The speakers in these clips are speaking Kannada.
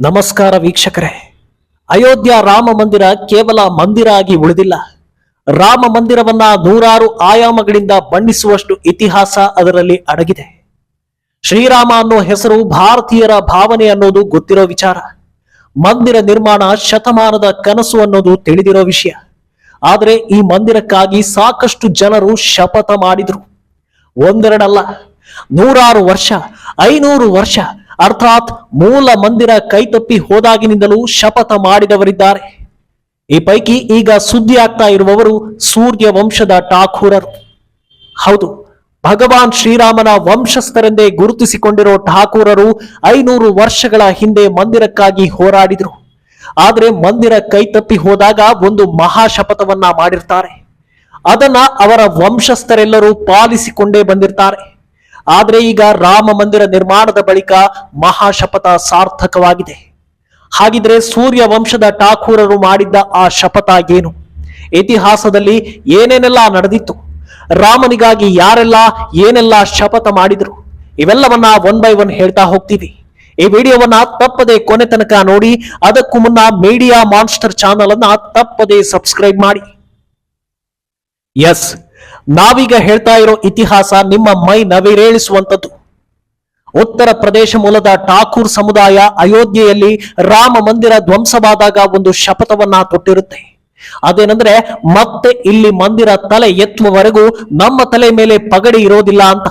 ನಮಸ್ಕಾರ ವೀಕ್ಷಕರೇ. ಅಯೋಧ್ಯ ರಾಮ ಮಂದಿರ ಕೇವಲ ಮಂದಿರ ಆಗಿ ಉಳಿದಿಲ್ಲ. ರಾಮ ಮಂದಿರವನ್ನ ನೂರಾರು ಆಯಾಮಗಳಿಂದ ಬಣ್ಣಿಸುವಷ್ಟು ಇತಿಹಾಸ ಅದರಲ್ಲಿ ಅಡಗಿದೆ. ಶ್ರೀರಾಮ ಅನ್ನೋ ಹೆಸರು ಭಾರತೀಯರ ಭಾವನೆ ಅನ್ನೋದು ಗೊತ್ತಿರೋ ವಿಚಾರ. ಮಂದಿರ ನಿರ್ಮಾಣ ಶತಮಾನದ ಕನಸು ಅನ್ನೋದು ತಿಳಿದಿರೋ ವಿಷಯ. ಆದರೆ ಈ ಮಂದಿರಕ್ಕಾಗಿ ಸಾಕಷ್ಟು ಜನರು ಶಪಥ ಮಾಡಿದ್ರು. ಒಂದೆರಡಲ್ಲ ನೂರಾರು ವರ್ಷ, ಐನೂರು ವರ್ಷ, ಅರ್ಥಾತ್ ಮೂಲ ಮಂದಿರ ಕೈತಪ್ಪಿ ಹೋದಾಗಿನಿಂದಲೂ ಶಪಥ ಮಾಡಿದವರಿದ್ದಾರೆ. ಈ ಪೈಕಿ ಈಗ ಸುದ್ದಿ ಆಗ್ತಾ ಇರುವವರು ಸೂರ್ಯ ವಂಶದ ಠಾಕೂರರು. ಹೌದು, ಭಗವಾನ್ ಶ್ರೀರಾಮನ ವಂಶಸ್ಥರೆಂದೇ ಗುರುತಿಸಿಕೊಂಡಿರೋ ಠಾಕೂರರು ಐನೂರು ವರ್ಷಗಳ ಹಿಂದೆ ಮಂದಿರಕ್ಕಾಗಿ ಹೋರಾಡಿದರು. ಆದರೆ ಮಂದಿರ ಕೈತಪ್ಪಿ ಹೋದಾಗ ಒಂದು ಮಹಾಶಪಥವನ್ನ ಮಾಡಿರ್ತಾರೆ. ಅದನ್ನ ಅವರ ವಂಶಸ್ಥರೆಲ್ಲರೂ ಪಾಲಿಸಿಕೊಂಡೇ ಬಂದಿರ್ತಾರೆ. ಆದ್ರೆ ಈಗ ರಾಮ ಮಂದಿರ ನಿರ್ಮಾಣದ ಬಳಿಕ ಮಹಾಶಪಥ ಸಾರ್ಥಕವಾಗಿದೆ. ಹಾಗಿದ್ರೆ ಸೂರ್ಯ ವಂಶದ ಠಾಕೂರರು ಮಾಡಿದ್ದ ಆ ಶಪಥ ಏನು? ಇತಿಹಾಸದಲ್ಲಿ ಏನೇನೆಲ್ಲ ನಡೆದಿತ್ತು? ರಾಮನಿಗಾಗಿ ಯಾರೆಲ್ಲ ಏನೆಲ್ಲ ಶಪಥ ಮಾಡಿದ್ರು? ಇವೆಲ್ಲವನ್ನ ಒನ್ ಬೈ ಒನ್ ಹೇಳ್ತಾ ಹೋಗ್ತೀವಿ. ಈ ವಿಡಿಯೋವನ್ನ ತಪ್ಪದೆ ಕೊನೆ ತನಕ ನೋಡಿ, ಅದಕ್ಕೂ ಮುನ್ನ ಮೀಡಿಯಾ ಮಾನ್ಸ್ಟರ್ ಚಾನಲ್ ಅನ್ನ ತಪ್ಪದೆ ಸಬ್ಸ್ಕ್ರೈಬ್ ಮಾಡಿ. ಎಸ್ ನಾವೀಗ ಹೇಳ್ತಾ ಇರೋ ಇತಿಹಾಸ ನಿಮ್ಮ ಮೈ ನವಿರೇಳಿಸುವಂಥದ್ದು. ಉತ್ತರ ಪ್ರದೇಶ ಮೂಲದ ಠಾಕೂರ್ ಸಮುದಾಯ ಅಯೋಧ್ಯೆಯಲ್ಲಿ ರಾಮ ಮಂದಿರ ಧ್ವಂಸವಾದಾಗ ಒಂದು ಶಪಥವನ್ನ ತೊಟ್ಟಿರುತ್ತೆ ಅದೇನಂದ್ರೆ, ಮತ್ತೆ ಇಲ್ಲಿ ಮಂದಿರ ತಲೆ ಎತ್ತುವವರೆಗೂ ನಮ್ಮ ತಲೆ ಮೇಲೆ ಪಗಡಿ ಇರೋದಿಲ್ಲ ಅಂತ.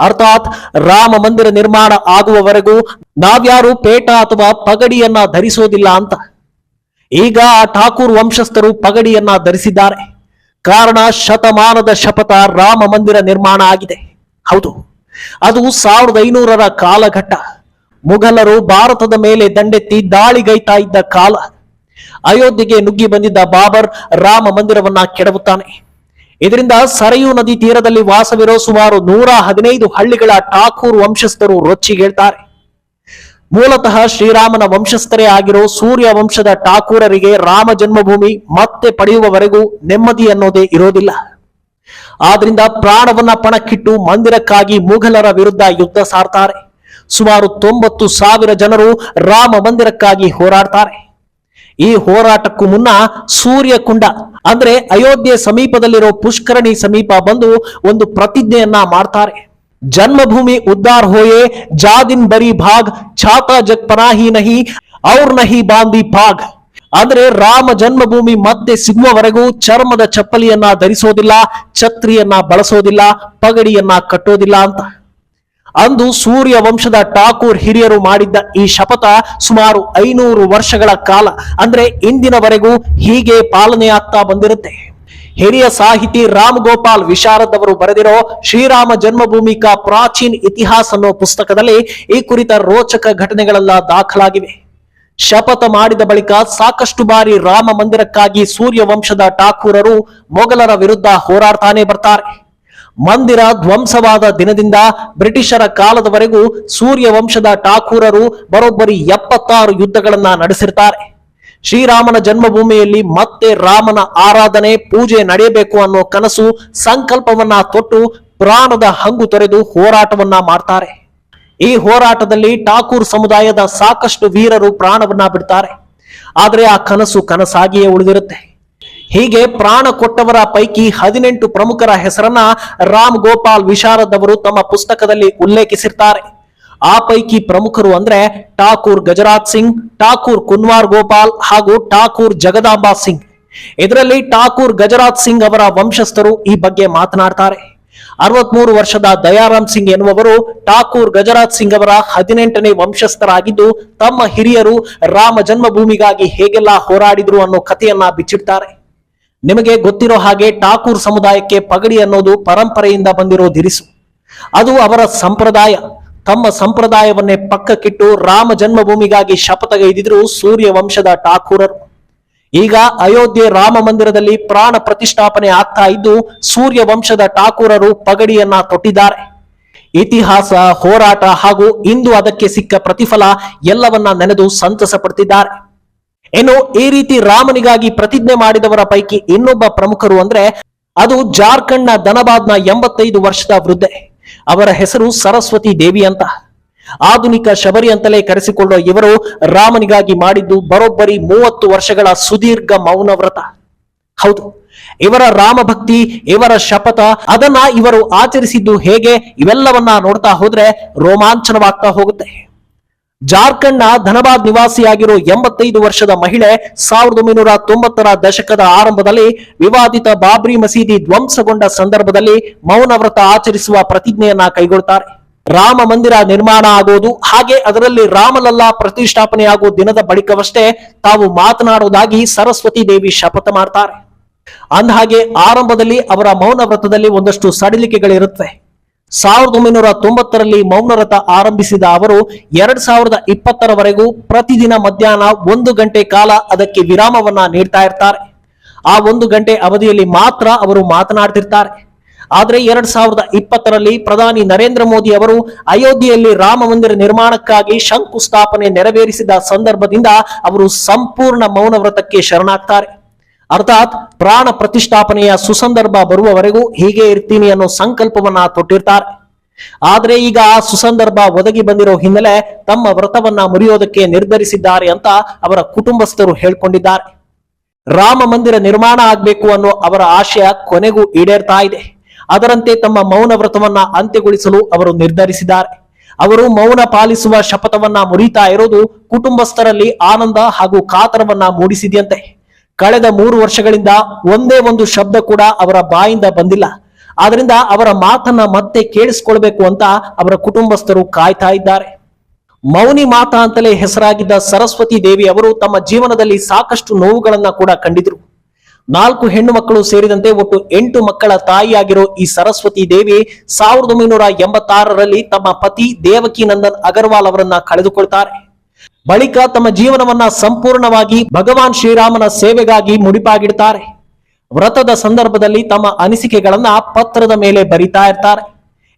ಅರ್ಥಾತ್ ರಾಮ ಮಂದಿರ ನಿರ್ಮಾಣ ಆಗುವವರೆಗೂ ನಾವ್ಯಾರು ಪೇಟ ಅಥವಾ ಪಗಡಿಯನ್ನ ಧರಿಸೋದಿಲ್ಲ ಅಂತ. ಈಗ ಆ ಠಾಕೂರ್ ವಂಶಸ್ಥರು ಪಗಡಿಯನ್ನ ಧರಿಸಿದ್ದಾರೆ. ಕಾರಣ ಶತಮಾನದ ಶಪಥ ರಾಮ ಮಂದಿರ ನಿರ್ಮಾಣ ಆಗಿದೆ. ಹೌದು, ಅದು ಸಾವಿರದ ಐನೂರರ ಕಾಲಘಟ್ಟ. ಮುಘಲರು ಭಾರತದ ಮೇಲೆ ದಂಡೆತ್ತಿ ದಾಳಿಗೈತಾ ಇದ್ದ ಕಾಲ. ಅಯೋಧ್ಯೆಗೆ ನುಗ್ಗಿ ಬಂದಿದ್ದ ಬಾಬರ್ ರಾಮ ಮಂದಿರವನ್ನ ಕೆಡವುತ್ತಾನೆ. ಇದರಿಂದ ಸರಯೂ ನದಿ ತೀರದಲ್ಲಿ ವಾಸವಿರೋ ಸುಮಾರು ನೂರ ಹದಿನೈದು ಹಳ್ಳಿಗಳ ಠಾಕೂರ್ ವಂಶಸ್ಥರು ರೊಚ್ಚಿಗೇಳ್ತಾರೆ. ಮೂಲತಃ ಶ್ರೀರಾಮನ ವಂಶಸ್ಥರೇ ಆಗಿರೋ ಸೂರ್ಯ ವಂಶದ ಠಾಕೂರರಿಗೆ ರಾಮ ಜನ್ಮಭೂಮಿ ಮತ್ತೆ ಪಡೆಯುವವರೆಗೂ ನೆಮ್ಮದಿ ಅನ್ನೋದೇ ಇರೋದಿಲ್ಲ. ಆದ್ರಿಂದ ಪ್ರಾಣವನ್ನ ಪಣಕ್ಕಿಟ್ಟು ಮಂದಿರಕ್ಕಾಗಿ ಮುಘಲರ ವಿರುದ್ಧ ಯುದ್ಧ ಸಾರ್ತಾರೆ. ಸುಮಾರು ತೊಂಬತ್ತು ಸಾವಿರ ಜನರು ರಾಮ ಮಂದಿರಕ್ಕಾಗಿ ಹೋರಾಡ್ತಾರೆ. ಈ ಹೋರಾಟಕ್ಕೂ ಮುನ್ನ ಸೂರ್ಯಕುಂಡ ಅಂದ್ರೆ ಅಯೋಧ್ಯೆ ಸಮೀಪದಲ್ಲಿರೋ ಪುಷ್ಕರಣಿ ಸಮೀಪ ಬಂದು ಒಂದು ಪ್ರತಿಜ್ಞೆಯನ್ನ ಮಾಡ್ತಾರೆ. ಜನ್ಮಭೂಮಿ ಉದ್ದಾರ್ ಹೋಯೆ, ಜಾದಿನ್ ಬರಿ ಭಾಗ್ ಛಾತಾ ಜಗ್ ಪನಾಹಿ ನಹಿ, ಔರ್ ನಹಿ ಬಾಂದಿ ಭಾಗ್ ಅಂದ್ರೆ ರಾಮ ಜನ್ಮಭೂಮಿ ಮತ್ತೆ ಸಿಗುವವರೆಗೂ ಚರ್ಮದ ಚಪ್ಪಲಿಯನ್ನ ಧರಿಸೋದಿಲ್ಲ, ಛತ್ರಿಯನ್ನ ಬಳಸೋದಿಲ್ಲ, ಪಗಡಿಯನ್ನ ಕಟ್ಟೋದಿಲ್ಲ ಅಂತ. ಅಂದು ಸೂರ್ಯ ವಂಶದ ಠಾಕೂರ್ ಹಿರಿಯರು ಮಾಡಿದ್ದ ಈ ಶಪಥ ಸುಮಾರು ಐನೂರು ವರ್ಷಗಳ ಕಾಲ. ಅಂದ್ರೆ ಇಂದಿನವರೆಗೂ ಹೀಗೆ ಪಾಲನೆಯಾಗ್ತಾ ಬಂದಿರುತ್ತೆ. ಹಿರಿಯ ಸಾಹಿತಿ ರಾಮ್ ಗೋಪಾಲ್ ವಿಶಾರದ್ ಅವರು ಬರೆದಿರೋ ಶ್ರೀರಾಮ ಜನ್ಮಭೂಮಿ ಕಾ ಪ್ರಾಚೀನ್ ಇತಿಹಾಸ ಅನ್ನೋ ಪುಸ್ತಕದಲ್ಲಿ ಈ ಕುರಿತ ರೋಚಕ ಘಟನೆಗಳೆಲ್ಲ ದಾಖಲಾಗಿವೆ. ಶಪಥ ಮಾಡಿದ ಬಳಿಕ ಸಾಕಷ್ಟು ಬಾರಿ ರಾಮ ಮಂದಿರಕ್ಕಾಗಿ ಸೂರ್ಯ ವಂಶದ ಠಾಕೂರರು ಮೊಘಲರ ವಿರುದ್ಧ ಹೋರಾಡ್ತಾನೆ ಬರ್ತಾರೆ. ಮಂದಿರ ಧ್ವಂಸವಾದ ದಿನದಿಂದ ಬ್ರಿಟಿಷರ ಕಾಲದವರೆಗೂ ಸೂರ್ಯ ವಂಶದ ಠಾಕೂರರು ಬರೋಬ್ಬರಿ ಎಪ್ಪತ್ತಾರು ಯುದ್ಧಗಳನ್ನ ನಡೆಸಿರ್ತಾರೆ. ಶ್ರೀರಾಮನ ಜನ್ಮಭೂಮಿಯಲ್ಲಿ ಮತ್ತೆ ರಾಮನ ಆರಾಧನೆ, ಪೂಜೆ ನಡೆಯಬೇಕು ಅನ್ನೋ ಕನಸು ಸಂಕಲ್ಪವನ್ನ ತೊಟ್ಟು ಪ್ರಾಣದ ಹಂಗು ತೊರೆದು ಹೋರಾಟವನ್ನ ಮಾಡ್ತಾರೆ. ಈ ಹೋರಾಟದಲ್ಲಿ ಠಾಕೂರ್ ಸಮುದಾಯದ ಸಾಕಷ್ಟು ವೀರರು ಪ್ರಾಣವನ್ನ ಬಿಡ್ತಾರೆ. ಆದರೆ ಆ ಕನಸು ಕನಸಾಗಿಯೇ ಉಳಿದಿರುತ್ತೆ. ಹೀಗೆ ಪ್ರಾಣ ಕೊಟ್ಟವರ ಪೈಕಿ ಹದಿನೆಂಟು ಪ್ರಮುಖರ ಹೆಸರನ್ನ ರಾಮ್ ಗೋಪಾಲ್ ವಿಶಾರದ್ ಅವರು ತಮ್ಮ ಪುಸ್ತಕದಲ್ಲಿ ಉಲ್ಲೇಖಿಸಿರ್ತಾರೆ. ಆ ಪೈಕಿ ಪ್ರಮುಖರು ಅಂದ್ರೆ ಠಾಕೂರ್ ಗಜರಾಜ್ ಸಿಂಗ್, ಠಾಕೂರ್ ಕುನ್ವಾರ್ ಗೋಪಾಲ್ ಹಾಗೂ ಠಾಕೂರ್ ಜಗದಾಂಬಾ ಸಿಂಗ್. ಇದರಲ್ಲಿ ಠಾಕೂರ್ ಗಜರಾಜ್ ಸಿಂಗ್ ಅವರ ವಂಶಸ್ಥರು ಈ ಬಗ್ಗೆ ಮಾತನಾಡ್ತಾರೆ. ಅರವತ್ಮೂರು ವರ್ಷದ ದಯಾರಾಮ್ ಸಿಂಗ್ ಎನ್ನುವರು ಠಾಕೂರ್ ಗಜರಾಜ್ ಸಿಂಗ್ ಅವರ ಹದಿನೆಂಟನೇ ವಂಶಸ್ಥರಾಗಿದ್ದು, ತಮ್ಮ ಹಿರಿಯರು ರಾಮ ಜನ್ಮಭೂಮಿಗಾಗಿ ಹೇಗೆಲ್ಲ ಹೋರಾಡಿದ್ರು ಅನ್ನೋ ಕಥೆಯನ್ನ ಬಿಚ್ಚಿಡ್ತಾರೆ. ನಿಮಗೆ ಗೊತ್ತಿರೋ ಹಾಗೆ ಠಾಕೂರ್ ಸಮುದಾಯಕ್ಕೆ ಪಗಡಿ ಅನ್ನೋದು ಪರಂಪರೆಯಿಂದ ಬಂದಿರೋ ದಿರಿಸು. ಅದು ಅವರ ಸಂಪ್ರದಾಯ. ತಮ್ಮ ಸಂಪ್ರದಾಯವನ್ನೇ ಪಕ್ಕಕ್ಕಿಟ್ಟು ರಾಮ ಜನ್ಮಭೂಮಿಗಾಗಿ ಶಪಥಗೈದಿದ್ರು ಸೂರ್ಯ ವಂಶದ ಠಾಕೂರರು. ಈಗ ಅಯೋಧ್ಯೆ ರಾಮ ಮಂದಿರದಲ್ಲಿ ಪ್ರಾಣ ಪ್ರತಿಷ್ಠಾಪನೆ ಆಗ್ತಾ ಇದ್ದು ಸೂರ್ಯ ವಂಶದ ಠಾಕೂರರು ಪಗಡಿಯನ್ನ ತೊಟ್ಟಿದ್ದಾರೆ. ಇತಿಹಾಸ, ಹೋರಾಟ ಹಾಗೂ ಇಂದು ಅದಕ್ಕೆ ಸಿಕ್ಕ ಪ್ರತಿಫಲ ಎಲ್ಲವನ್ನ ನೆನೆದು ಸಂತಸ ಪಡ್ತಿದ್ದಾರೆ. ಇನ್ನು ಈ ರೀತಿ ರಾಮನಿಗಾಗಿ ಪ್ರತಿಜ್ಞೆ ಮಾಡಿದವರ ಪೈಕಿ ಇನ್ನೊಬ್ಬ ಪ್ರಮುಖರು ಅಂದ್ರೆ ಅದು ಜಾರ್ಖಂಡ್ನ ಧನಬಾದ್ನ ಎಂಬತ್ತೈದು ವರ್ಷದ ವೃದ್ಧೆ. ಅವರ ಹೆಸರು ಸರಸ್ವತಿ ದೇವಿ ಅಂತ. ಆಧುನಿಕ ಶಬರಿ ಅಂತಲೇ ಕರೆಸಿಕೊಳ್ಳುವ ಇವರು ರಾಮನಿಗಾಗಿ ಮಾಡಿದ್ದು ಬರೋಬ್ಬರಿ ಮೂವತ್ತು ವರ್ಷಗಳ ಸುದೀರ್ಘ ಮೌನ ವ್ರತ. ಹೌದು, ಇವರ ರಾಮಭಕ್ತಿ, ಇವರ ಶಪಥ, ಅದನ್ನ ಇವರು ಆಚರಿಸಿದ್ದು ಹೇಗೆ, ಇವೆಲ್ಲವನ್ನ ನೋಡ್ತಾ ಹೋದ್ರೆ ರೋಮಾಂಚನವಾಗ್ತಾ ಹೋಗುತ್ತೆ. ಜಾರ್ಖಂಡ್ನ ಧನಬಾದ್ ನಿವಾಸಿಯಾಗಿರೋ ಎಂಬತ್ತೈದು ವರ್ಷದ ಮಹಿಳೆ ಸಾವಿರದ ಒಂಬೈನೂರ ತೊಂಬತ್ತರ ದಶಕದ ಆರಂಭದಲ್ಲಿ ವಿವಾದಿತ ಬಾಬ್ರಿ ಮಸೀದಿ ಧ್ವಂಸಗೊಂಡ ಸಂದರ್ಭದಲ್ಲಿ ಮೌನ ವ್ರತ ಆಚರಿಸುವ ಪ್ರತಿಜ್ಞೆಯನ್ನ ಕೈಗೊಳ್ತಾರೆ. ರಾಮ ಮಂದಿರ ನಿರ್ಮಾಣ ಆಗೋದು, ಹಾಗೆ ಅದರಲ್ಲಿ ರಾಮಲಲ್ಲಾ ಪ್ರತಿಷ್ಠಾಪನೆಯಾಗುವ ದಿನದ ಬಳಿಕವಷ್ಟೇ ತಾವು ಮಾತನಾಡುವುದಾಗಿ ಸರಸ್ವತಿ ದೇವಿ ಶಪಥ ಮಾಡ್ತಾರೆ. ಅಂದಹಾಗೆ, ಆರಂಭದಲ್ಲಿ ಅವರ ಮೌನ ವ್ರತದಲ್ಲಿ ಒಂದಷ್ಟು ಸಡಿಲಿಕೆಗಳಿರುತ್ತವೆ. ಸಾವಿರದ ಒಂಬೈನೂರ ತೊಂಬತ್ತರಲ್ಲಿ ಮೌನವ್ರತ ಆರಂಭಿಸಿದ ಅವರು ಎರಡ್ ಸಾವಿರದ ಇಪ್ಪತ್ತರವರೆಗೂ ಪ್ರತಿದಿನ ಮಧ್ಯಾಹ್ನ ಒಂದು ಗಂಟೆ ಕಾಲ ಅದಕ್ಕೆ ವಿರಾಮವನ್ನ ನೀಡ್ತಾ ಇರ್ತಾರೆ. ಆ ಒಂದು ಗಂಟೆ ಅವಧಿಯಲ್ಲಿ ಮಾತ್ರ ಅವರು ಮಾತನಾಡ್ತಿರ್ತಾರೆ. ಆದ್ರೆ ಎರಡ್ ಸಾವಿರದ ಇಪ್ಪತ್ತರಲ್ಲಿ ಪ್ರಧಾನಿ ನರೇಂದ್ರ ಮೋದಿ ಅವರು ಅಯೋಧ್ಯೆಯಲ್ಲಿ ರಾಮ ಮಂದಿರ ನಿರ್ಮಾಣಕ್ಕಾಗಿ ಶಂಕುಸ್ಥಾಪನೆ ನೆರವೇರಿಸಿದ ಸಂದರ್ಭದಿಂದ ಅವರು ಸಂಪೂರ್ಣ ಮೌನವ್ರತಕ್ಕೆ ಶರಣಾಗ್ತಾರೆ. ಅರ್ಥಾತ್ ಪ್ರಾಣ ಪ್ರತಿಷ್ಠಾಪನೆಯ ಸುಸಂದರ್ಭ ಬರುವವರೆಗೂ ಹೀಗೆ ಇರ್ತೀನಿ ಅನ್ನೋ ಸಂಕಲ್ಪವನ್ನ ತೊಟ್ಟಿರ್ತಾರೆ. ಆದ್ರೆ ಈಗ ಆ ಸುಸಂದರ್ಭ ಒದಗಿ ಬಂದಿರೋ ಹಿನ್ನೆಲೆ ತಮ್ಮ ವ್ರತವನ್ನ ಮುರಿಯೋದಕ್ಕೆ ನಿರ್ಧರಿಸಿದ್ದಾರೆ ಅಂತ ಅವರ ಕುಟುಂಬಸ್ಥರು ಹೇಳ್ಕೊಂಡಿದ್ದಾರೆ. ರಾಮ ಮಂದಿರ ನಿರ್ಮಾಣ ಆಗ್ಬೇಕು ಅನ್ನೋ ಅವರ ಆಶಯ ಕೊನೆಗೂ ಈಡೇರ್ತಾ ಇದೆ. ಅದರಂತೆ ತಮ್ಮ ಮೌನ ವ್ರತವನ್ನ ಅಂತ್ಯಗೊಳಿಸಲು ಅವರು ನಿರ್ಧರಿಸಿದ್ದಾರೆ. ಅವರು ಮೌನ ಪಾಲಿಸುವ ಶಪಥವನ್ನ ಮುರಿತಾ ಇರೋದು ಕುಟುಂಬಸ್ಥರಲ್ಲಿ ಆನಂದ ಹಾಗೂ ಕಾತರವನ್ನ ಮೂಡಿಸಿದೆಯಂತೆ. ಕಳೆದ ಮೂರು ವರ್ಷಗಳಿಂದ ಒಂದೇ ಒಂದು ಶಬ್ದ ಕೂಡ ಅವರ ಬಾಯಿಂದ ಬಂದಿಲ್ಲ. ಆದ್ರಿಂದ ಅವರ ಮಾತನ್ನ ಮತ್ತೆ ಕೇಳಿಸ್ಕೊಳ್ಬೇಕು ಅಂತ ಅವರ ಕುಟುಂಬಸ್ಥರು ಕಾಯ್ತಾ ಇದ್ದಾರೆ. ಮೌನಿ ಮಾತಾ ಅಂತಲೇ ಹೆಸರಾಗಿದ್ದ ಸರಸ್ವತಿ ದೇವಿ ಅವರು ತಮ್ಮ ಜೀವನದಲ್ಲಿ ಸಾಕಷ್ಟು ನೋವುಗಳನ್ನ ಕೂಡ ಕಂಡಿದ್ರು. ನಾಲ್ಕು ಹೆಣ್ಣು ಮಕ್ಕಳು ಸೇರಿದಂತೆ ಒಟ್ಟು ಎಂಟು ಮಕ್ಕಳ ತಾಯಿಯಾಗಿರೋ ಈ ಸರಸ್ವತಿ ದೇವಿ ಸಾವಿರದ ಒಂಬೈನೂರ ತಮ್ಮ ಪತಿ ದೇವಕಿ ನಂದನ್ ಅಗರ್ವಾಲ್ ಅವರನ್ನ ಕಳೆದುಕೊಳ್ತಾರೆ. ಬಳಿಕ ತಮ್ಮ ಜೀವನವನ್ನ ಸಂಪೂರ್ಣವಾಗಿ ಭಗವಾನ್ ಶ್ರೀರಾಮನ ಸೇವೆಗಾಗಿ ಮುಡಿಪಾಗಿಡ್ತಾರೆ. ವ್ರತದ ಸಂದರ್ಭದಲ್ಲಿ ತಮ್ಮ ಅನಿಸಿಕೆಗಳನ್ನ ಪತ್ರದ ಮೇಲೆ ಬರಿತಾ ಇರ್ತಾರೆ.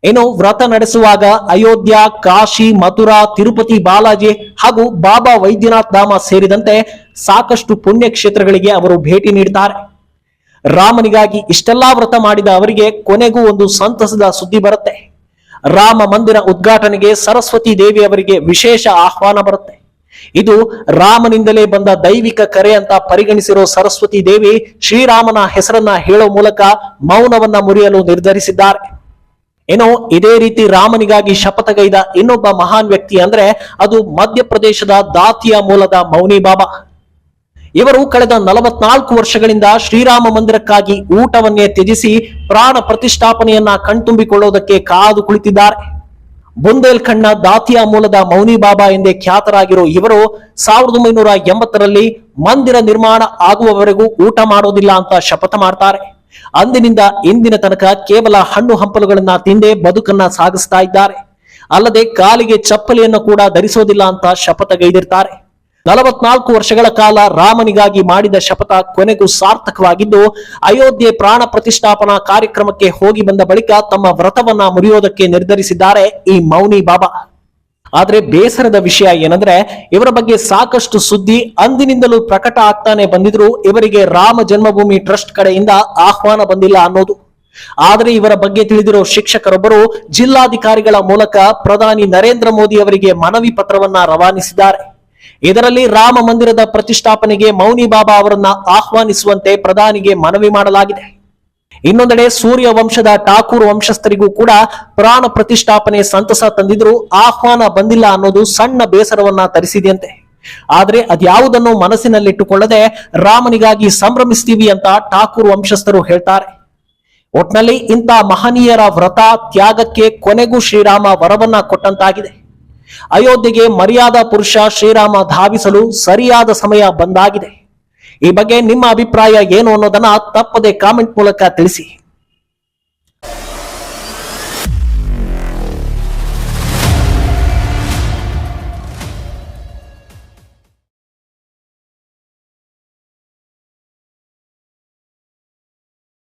ಏನು ವ್ರತ ನಡೆಸುವಾಗ ಅಯೋಧ್ಯ, ಕಾಶಿ, ಮಥುರಾ, ತಿರುಪತಿ, ಬಾಲಾಜಿ ಹಾಗೂ ಬಾಬಾ ವೈದ್ಯನಾಥ್ ಧಾಮ ಸೇರಿದಂತೆ ಸಾಕಷ್ಟು ಪುಣ್ಯ ಕ್ಷೇತ್ರಗಳಿಗೆ ಅವರು ಭೇಟಿ ನೀಡುತ್ತಾರೆ ರಾಮನಿಗಾಗಿ ಇಷ್ಟೆಲ್ಲಾ ವ್ರತ ಮಾಡಿದ ಅವರಿಗೆ ಕೊನೆಗೂ ಒಂದು ಸಂತಸದ ಸುದ್ದಿ ಬರುತ್ತೆ. ರಾಮ ಮಂದಿರ ಉದ್ಘಾಟನೆಗೆ ಸರಸ್ವತಿ ದೇವಿ ಅವರಿಗೆ ವಿಶೇಷ ಆಹ್ವಾನ ಬರುತ್ತೆ. ಇದು ರಾಮನಿಂದಲೇ ಬಂದ ದೈವಿಕ ಕರೆ ಅಂತ ಪರಿಗಣಿಸಿರೋ ಸರಸ್ವತಿ ದೇವಿ ಶ್ರೀರಾಮನ ಹೆಸರನ್ನ ಹೇಳೋ ಮೂಲಕ ಮೌನವನ್ನ ಮುರಿಯಲು ನಿರ್ಧರಿಸಿದ್ದಾರೆ. ಏನೋ ಇದೇ ರೀತಿ ರಾಮನಿಗಾಗಿ ಶಪಥಗೈದ ಇನ್ನೊಬ್ಬ ಮಹಾನ್ ವ್ಯಕ್ತಿ ಅಂದ್ರೆ ಅದು ಮಧ್ಯಪ್ರದೇಶದ ದಾತಿಯ ಮೂಲದ ಮೌನಿ ಬಾಬಾ. ಇವರು ಕಳೆದ ನಲವತ್ನಾಲ್ಕು ವರ್ಷಗಳಿಂದ ಶ್ರೀರಾಮ ಮಂದಿರಕ್ಕಾಗಿ ಊಟವನ್ನೇ ತ್ಯಜಿಸಿ ಪ್ರಾಣ ಪ್ರತಿಷ್ಠಾಪನೆಯನ್ನ ಕಣ್ತುಂಬಿಕೊಳ್ಳೋದಕ್ಕೆ ಕಾದು ಕುಳಿತಿದ್ದಾರೆ. ಬುಂದೇಲ್ಖಂಡ್ನ ದಾತಿಯಾ ಮೂಲದ ಮೌನಿ ಬಾಬಾ ಎಂದೇ ಖ್ಯಾತರಾಗಿರೋ ಇವರು ಸಾವಿರದ ಒಂಬೈನೂರ ಎಂಬತ್ತರಲ್ಲಿ ಮಂದಿರ ನಿರ್ಮಾಣ ಆಗುವವರೆಗೂ ಊಟ ಮಾಡೋದಿಲ್ಲ ಅಂತ ಶಪಥ ಮಾಡ್ತಾರೆ. ಅಂದಿನಿಂದ ಇಂದಿನ ತನಕ ಕೇವಲ ಹಣ್ಣು ಹಂಪಲುಗಳನ್ನ ತಿಂದೇ ಬದುಕನ್ನ ಸಾಗಿಸ್ತಾ ಇದ್ದಾರೆ. ಅಲ್ಲದೆ ಕಾಲಿಗೆ ಚಪ್ಪಲಿಯನ್ನು ಕೂಡ ಧರಿಸೋದಿಲ್ಲ ಅಂತ ಶಪಥಗೈದಿರ್ತಾರೆ. ನಲವತ್ನಾಲ್ಕು ವರ್ಷಗಳ ಕಾಲ ರಾಮನಿಗಾಗಿ ಮಾಡಿದ ಶಪಥ ಕೊನೆಗೂ ಸಾರ್ಥಕವಾಗಿದ್ದು, ಅಯೋಧ್ಯೆ ಪ್ರಾಣ ಪ್ರತಿಷ್ಠಾಪನಾ ಕಾರ್ಯಕ್ರಮಕ್ಕೆ ಹೋಗಿ ಬಂದ ಬಳಿಕ ತಮ್ಮ ವ್ರತವನ್ನ ಮುರಿಯೋದಕ್ಕೆ ನಿರ್ಧರಿಸಿದ್ದಾರೆ ಈ ಮೌನಿ ಬಾಬಾ. ಆದ್ರೆ ಬೇಸರದ ವಿಷಯ ಏನಂದ್ರೆ, ಇವರ ಬಗ್ಗೆ ಸಾಕಷ್ಟು ಸುದ್ದಿ ಅಂದಿನಿಂದಲೂ ಪ್ರಕಟ ಆಗ್ತಾನೆ ಬಂದಿದ್ರು ಇವರಿಗೆ ರಾಮ ಜನ್ಮಭೂಮಿ ಟ್ರಸ್ಟ್ ಕಡೆಯಿಂದ ಆಹ್ವಾನ ಬಂದಿಲ್ಲ ಅನ್ನೋದು. ಆದರೆ ಇವರ ಬಗ್ಗೆ ತಿಳಿದಿರೋ ಶಿಕ್ಷಕರೊಬ್ಬರು ಜಿಲ್ಲಾಧಿಕಾರಿಗಳ ಮೂಲಕ ಪ್ರಧಾನಿ ನರೇಂದ್ರ ಮೋದಿ ಅವರಿಗೆ ಮನವಿ ಪತ್ರವನ್ನ ರವಾನಿಸಿದ್ದಾರೆ. ಇದರಲ್ಲಿ ರಾಮ ಮಂದಿರದ ಪ್ರತಿಷ್ಠಾಪನೆಗೆ ಮೌನಿ ಬಾಬಾ ಅವರನ್ನ ಆಹ್ವಾನಿಸುವಂತೆ ಪ್ರಧಾನಿಗೆ ಮನವಿ ಮಾಡಲಾಗಿದೆ. ಇನ್ನೊಂದೆಡೆ ಸೂರ್ಯ ವಂಶದ ಠಾಕೂರ್ ವಂಶಸ್ಥರಿಗೂ ಕೂಡ ಪ್ರಾಣ ಪ್ರತಿಷ್ಠಾಪನೆ ಸಂತಸ ತಂದಿದ್ರು ಆಹ್ವಾನ ಬಂದಿಲ್ಲ ಅನ್ನೋದು ಸಣ್ಣ ಬೇಸರವನ್ನ ತರಿಸಿದೆಯಂತೆ. ಆದ್ರೆ ಅದ್ಯಾವುದನ್ನು ಮನಸ್ಸಿನಲ್ಲಿಟ್ಟುಕೊಳ್ಳದೆ ರಾಮನಿಗಾಗಿ ಸಂಭ್ರಮಿಸ್ತೀವಿ ಅಂತ ಠಾಕೂರ್ ವಂಶಸ್ಥರು ಹೇಳ್ತಾರೆ. ಒಟ್ನಲ್ಲಿ ಇಂಥ ಮಹನೀಯರ ವ್ರತ ತ್ಯಾಗಕ್ಕೆ ಕೊನೆಗೂ ಶ್ರೀರಾಮ ವರವನ್ನ ಕೊಟ್ಟಂತಾಗಿದೆ. ಅಯೋಧ್ಯೆಗೆ ಮರ್ಯಾದ ಪುರುಷ ಶ್ರೀರಾಮ ಧಾವಿಸಲು ಸರಿಯಾದ ಸಮಯ ಬಂದಾಗಿದೆ. ಈ ಬಗ್ಗೆ ನಿಮ್ಮ ಅಭಿಪ್ರಾಯ ಏನು ಅನ್ನೋದನ್ನ ತಪ್ಪದೆ ಕಾಮೆಂಟ್ ಮೂಲಕ ತಿಳಿಸಿ.